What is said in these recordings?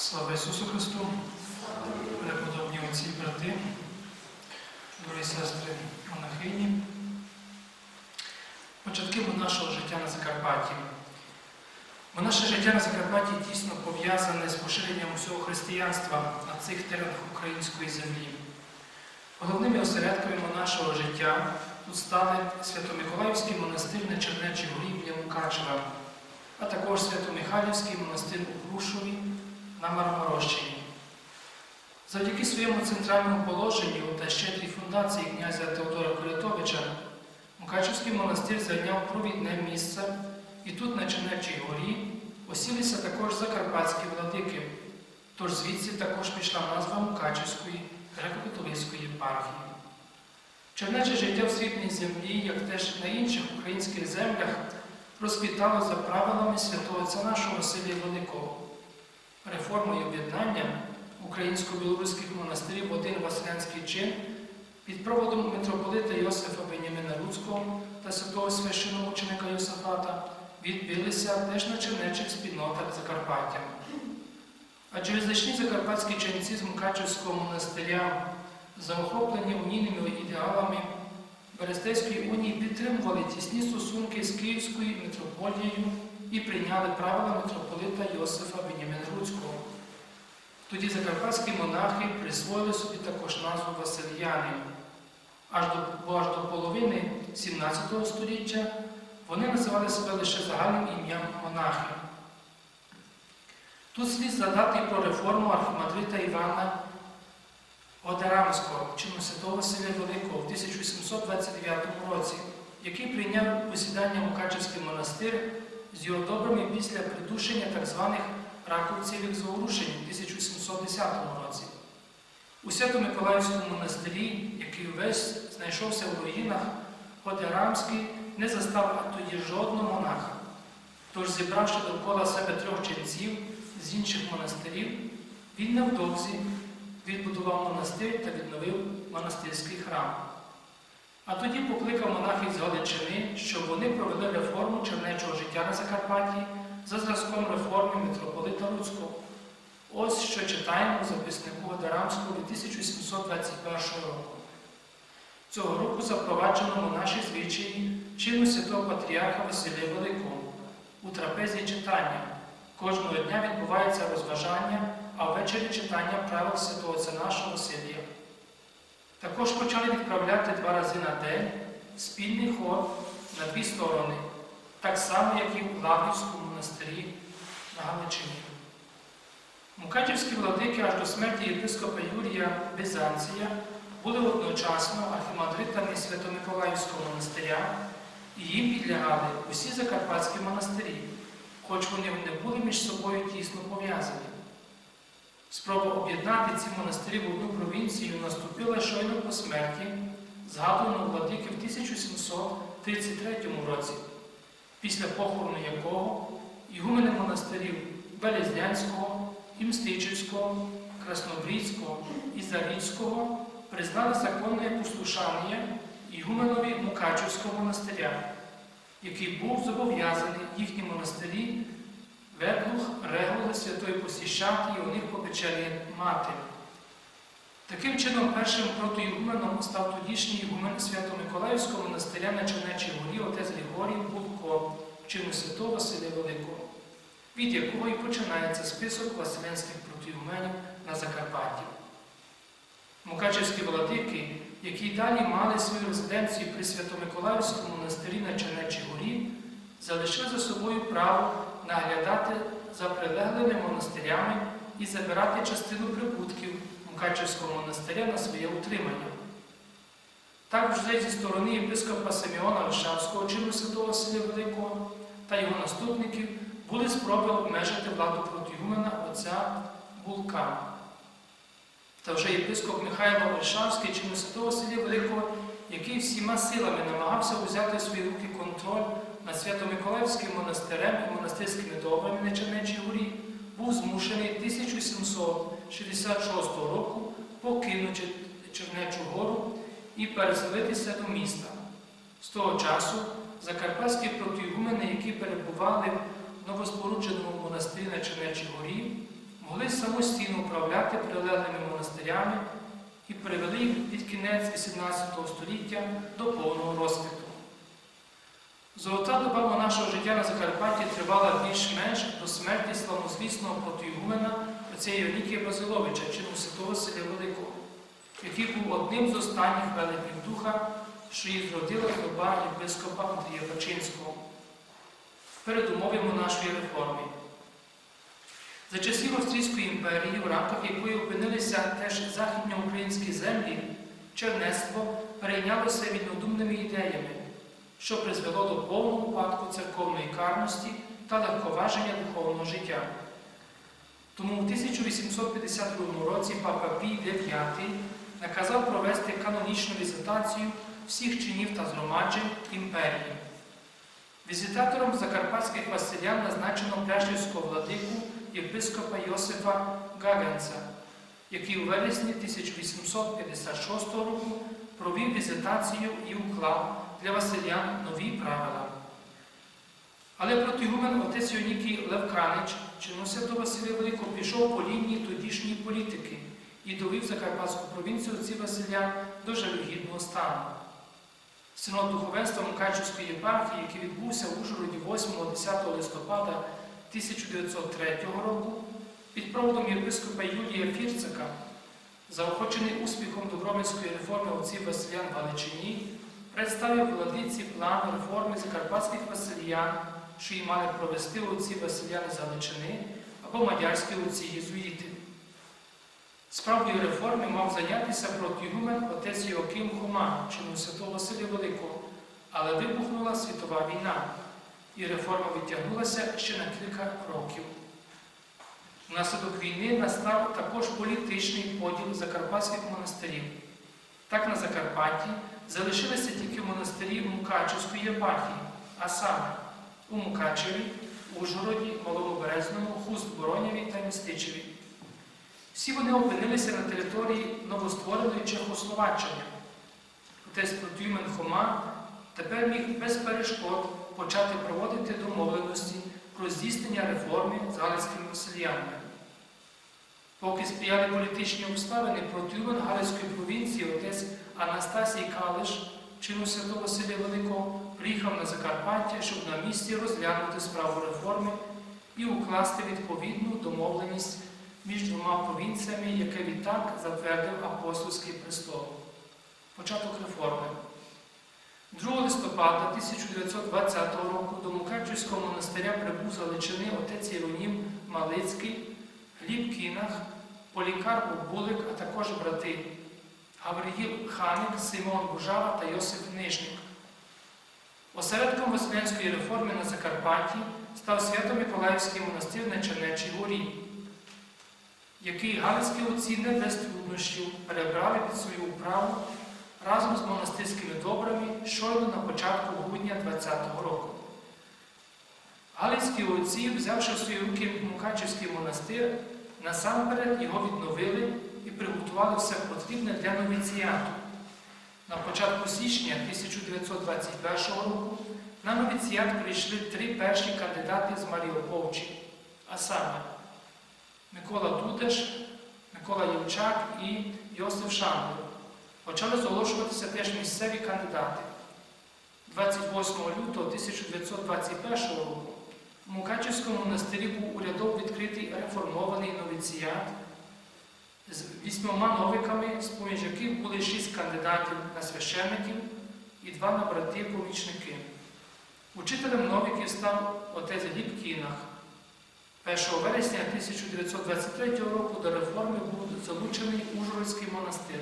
Слава Ісусу Христу, преподобні отці і брати, дорогі сестри монахині. Початки нашого життя на Закарпатті. Бо наше життя на Закарпатті тісно пов'язане з поширенням усього християнства на цих теренах української землі. Головними осередками нашого життя тут стали Свято-Миколаївський монастир на Чернечій горі біля Мукачева, а також Свято-Михайлівський монастир у Грушові на Марморощині. Завдяки своєму центральному положенню та щедрій фундації князя Теодора Корятовича Мукачевський монастир зайняв провідне місце, і тут, на Чернечій горі, осілися також закарпатські владики, тож звідси також пішла назва Мукачевської греко-католицької єпархії. Чернече життя в срібній землі, як теж на інших українських землях, розквітало за правилами святого Отця нашого Василія Великого. Реформою об'єднання українсько-білоруських монастирів один Василянський чин під проводом митрополита Йосифа Бенямина Руцького та святого священомученика Йосафата відбилися теж на чернечих спільнотах Закарпаття. Адже визначні закарпатські ченці з Мукачевського монастиря, заохоплені унійними ідеалами Берестейської унії, підтримували тісні стосунки з Київською митрополією і прийняли правила митрополита Йосифа Бенямина Руцького. Тоді закарпатські монахи присвоїли собі також назву Васильяни. Аж до, аж до половини 17 століття вони називали себе лише загальним ім'ям монахи. Тут слід згадати про реформу архімандрита Івана Одерамського, чину святого Василя Великого в 1729 році, який прийняв посідання Мукачевський монастир з його добрими після придушення так званих раковцівих заворушень у 1710 році. У Свято-Миколаївському монастирі, який весь знайшовся в руїнах, Одерамський не застав тоді жодного монаха. Тож, зібравши довкола себе трьох ченців з інших монастирів, він невдовзі відбудував монастир та відновив монастирський храм. А тоді покликав монахів з Галичини, щоб вони провели реформу чернечого життя на Закарпатті за зразком реформи митрополита Руцького. Ось що читаємо у записникуОдарамського від 1721 року. Цього року запроваджено монаші звичаї чину святого патріарха Василія Великого. У трапезі читання. Кожного дня відбувається розважання, а ввечері читання правил святого Отця нашого Василія. Також почали відправляти два рази на день спільний хор на дві сторони, так само, як і в Лаврівському монастирі на Галичині. Мукачівські владики аж до смерті єпископа Юрія Бизанція були одночасно архімандритами Свято-Миколаївського монастиря і їм підлягали усі закарпатські монастирі, хоч вони не були між собою тісно пов'язані. Спроба об'єднати ці монастирі в одну провінцію наступила щойно по смерті, згаданого владики в 1733 році, після похорону якого ігумени монастирів Белезнянського, Імстичівського, Краснобрідського і Зарічського признали законне послушання ігуменові Мукачівського монастиря, який був зобов'язаний їхні монастирі Ведлух регули святої посіщати і у них попечалі мати. Таким чином, першим протоігуменом став тодішній ігумен Свято-Миколаївського монастиря на Чернечій горі отець Григорій Булко, чину святого Василя Великого, від якого і починається список василянських протоігуменів на Закарпатті. Мукачевські владики, які далі мали свою резиденцію при Свято-Миколаївському монастирі на Чернечій горі, залишили за собою право наглядати за прилеглими монастирями і забирати частину прибутків Мукачевського монастиря на своє утримання. Так вже зі сторони єпископа Симеона Вишавського чину святого Василя Великого та його наступників були спроби обмежити владу протигумена отця Булка. Та вже єпископ Михайло Ольшавський чину святого Василя Великого, який всіма силами намагався взяти в свої руки контроль над Свято-Миколаївським монастирем і монастирськими добрами на Чернечій горі, був змушений 1766 року покинути Чернечу гору і переселитися до міста. З того часу закарпатські протиігумени, які перебували в новоспорудженому монастирі на Чернечій горі, могли самостійно управляти прилеглими монастирями і привели їх під кінець 18 століття до повного розквіту. Золота доба монашого життя на Закарпатті тривала більш-менш до смерті славнозвісного протоігумена отця Іонікія Базиловича, чину святого Василя Великого, який був одним з останніх великих духа, що їх зродила доба єпископа Андрія Бачинського в передумові монашої реформи. За часів Австрійської імперії, в рамках якої опинилися теж західноукраїнські землі, чернецтво перейнялося віднодумними ідеями, що призвело до повного упадку церковної карності та легковаження духовного життя. Тому в 1852 році Папа Пій IX наказав провести канонічну візитацію всіх чинів та згромаджень імперії. Візитатором закарпатських василян назначено пляшівського владику єпископа Йосифа Гагенца, який у вересні 1856 року провів візитацію і уклав для василян нові правила. Але протигумен отець Йонікій Левканич, чинуся до Василя Великого, пішов по лінії тодішньої політики і довів Закарпатську провінцію отці Василя до жалюгідного стану. Синод духовенства Мукачівської єпархії, який відбувся в Ужгороді 8-10 листопада 1903 року, під проводом єпископа Юлія Фірцака, заохочений успіхом добромільської реформи отців Василян в Галичині, представив владиці план реформи закарпатських васильян, що її мали провести отці Василяни з Галичини або мадярські отці єзуїти. Справою реформи мав зайнятися протигумен отець Йоаким Хома, чину святого Василя Великого, але вибухнула світова війна, і реформа відтягнулася ще на кілька років. Внаслідок війни настав також політичний поділ закарпатських монастирів. Так на Закарпатті залишилися монастирі Мукачівської єпархії, а саме у Мукачеві, Ужгороді, Малому Березному, Хуст-Боронєві та Містичеві. Всі вони опинилися на території новоствореної Чехословаччини. Отець Протюмен Хома тепер міг без перешкод почати проводити домовленості про здійснення реформи з галицькими. Поки сприяли політичні обставини, протюмен Галицької провінції отець Анастасій Калиш, чину святого Василя Великого, приїхав на Закарпаття, щоб на місці розглянути справу реформи і укласти відповідну домовленість між двома провінціями, яке відтак затвердив апостольський престол. Початок реформи. 2 листопада 1920 року до Мукачівського монастиря прибув з отець Єронім Малицький, Гліб Кінах, Полікарп Булик, а також брати Гавриїл Ханик, Симон Бужава та Йосип Нижник. Осередком Василянської реформи на Закарпатті став Свято-Миколаївський монастир на Чернечій горі, який галицькі отці не без труднощів перебрали під свою управу разом з монастирськими добрами щойно на початку грудня 20-го року. Галицькі отці, взявши в свої руки Мукачівський монастир, насамперед його відновили і приготували все потрібне для новіціату. На початку січня 1921 року на новіціат прийшли три перші кандидати з Маріуполчі, а саме Микола Дудеш, Микола Євчак і Йосиф Шандер. Почали зголошуватися теж місцеві кандидати. 28 лютого 1921 року у Мукачівському монастирі був урядово відкритий реформований новіціат з вісьмома новиками, з поміж яких були шість кандидатів на священників і два на брати-помічники. Учителем новиків став отець Гліб Кінах. 1 вересня 1923 року до реформи був залучений Ужгородський монастир.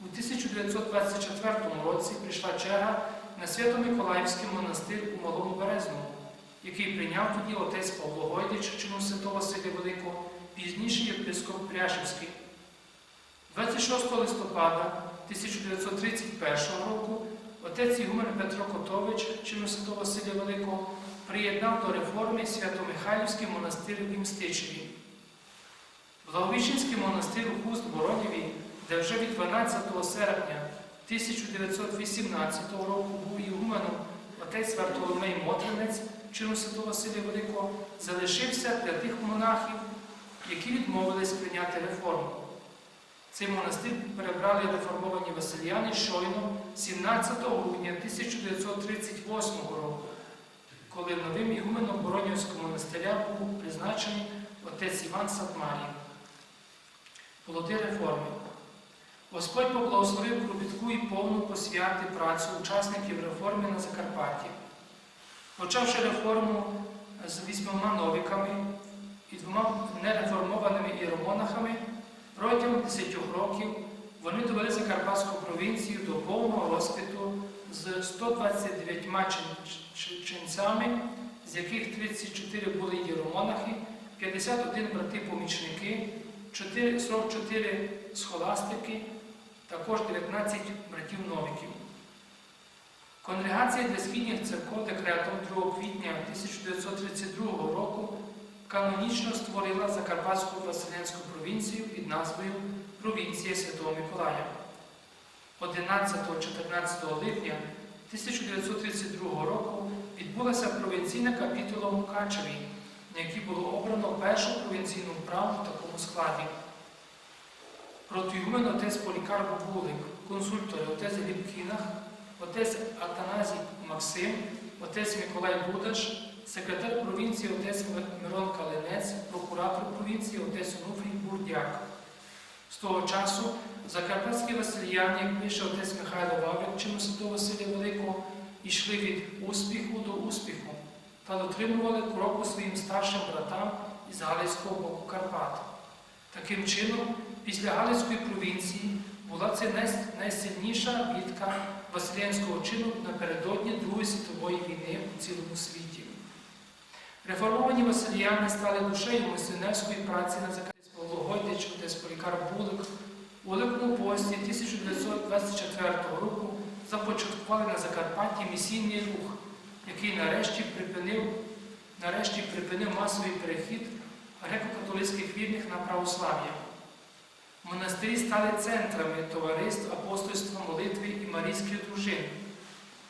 У 1924 році прийшла черга на Свято-Миколаївський монастир у Малому Березному, який прийняв тоді отець Павло Гойдич, чину святого Василя Великого, пізніше єпископ Пряшівський. 26 листопада 1931 року отець Ігумен Петро Котович, чину святого Василя Великого, приєднав до реформи Свято-Михайлівський монастир в Мстичеві. Благовіщенський монастир у Хуст Воронєві, де вже від 12 серпня 1918 року був ігуменом отець Вартоломей Мотринець, чину святого Василя Великого, залишився для тих монахів які відмовились прийняти реформу. Цей монастир перебрали реформовані Васильяни щойно 17 грудня 1938 року, коли новим ігуменом Боронівського монастиря був призначений отець Іван Сатмарій. Плоди реформи. Господь поблагословив кропітку і повну посвяти працю учасників реформи на Закарпатті. Почавши реформу з вісьмома новиками і двома нереформованими іеромонахами, протягом 10 років вони довели Закарпатську провінцію до повного розквіту з 129 ченцями, з яких 34 були єромонахи, 51 брати-помічники, 44 схоластики, також 19 братів новиків. Конгрегація для східних церков декретом 2 квітня 1932 року канонічно створила Закарпатську Василянську провінцію під назвою Провінція Святого Миколая. 11-14 липня 1932 року відбулася провінційна капітула в Мукачеві, на якій було обрано першу провінційну праву в такому складі. Протиумен отець Полікарп Булик, консультори отець Гліб Кінах, отець Атаназій Максим, отець Миколай Будаш, секретар провінції отець Мирон Калинець, прокуратор провінції отець Онуфрій Бурдяк. З того часу закарпатські васильяни, як пише отець Михайло Ваврик, чим святого Василя Великого, йшли від успіху до успіху та дотримували кроку своїм старшим братам із Галицького боку Карпат. Таким чином, після Галицької провінції була це найсильніша бітка Василянського чину напередодні Другої світової війни у цілому світі. Реформовані васильяни стали душею мисіонерської праці на Закарпатті. Павло Гойдич, отець Полікар Булик у Великому пості 1924 року започаткували на Закарпатті місійний рух, який нарешті припинив, нарешті припинив масовий перехід греко-католицьких вірних на православ'я. Монастирі стали центрами товариств апостольства молитви і марійських дружин.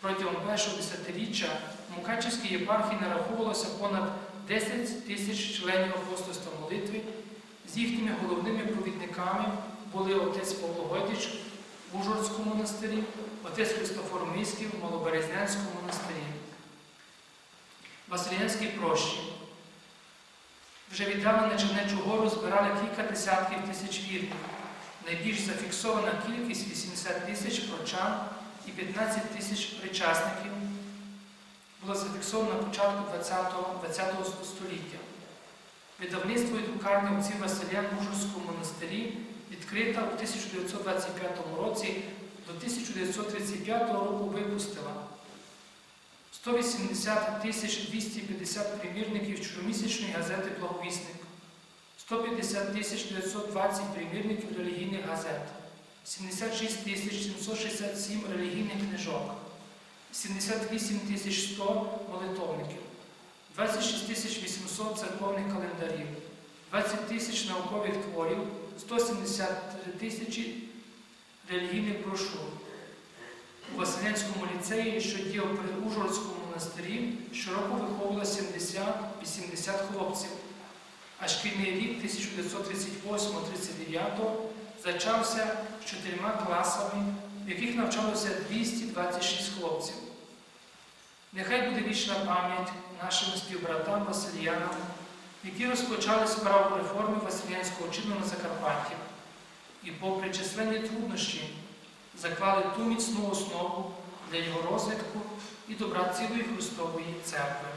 Протягом першого десятиріччя в Мукачівській єпархії нараховувалося понад 10 тисяч членів апостольства молитви. З їхніми головними провідниками були отець Павло Гойдич в Ужгородському монастирі, отець Христофор Міський в Малоберезнянському монастирі. Василянський прощі. Вже віддали на Чернечу гору збирали кілька десятків тисяч вірних. Найбільш зафіксована кількість 80 тисяч прочан і 15 тисяч причасників була зафіксована на початку 20-го століття. Видавництво і друкарня отців Василя в Ужгородському монастирі відкрита у 1925 році до 1935 року випустила. 180 тисяч 250 примірників щомісячної газети Благовісник, 150 тисяч 920 примірників релігійних газет, 76 тисяч 767 релігійних книжок, 78 тисяч 100 молитовників, 26 тисяч 800 церковних календарів, 20 тисяч наукових творів, 173 тисячі релігійних брошур. У Василянському ліцеї, що діяв при Ужгородському монастирі, щороку виховувало 70-80 хлопців, а шкільний рік 1938-39 зачався з чотирма класами, в яких навчалося 226 хлопців. Нехай буде вічна пам'ять нашим співбратам Васильянам, які розпочали справу реформи Василянського чину на Закарпатті і, попри численні труднощі, заклали ту міцну основу для його розвитку і добра цілої Христової церкви.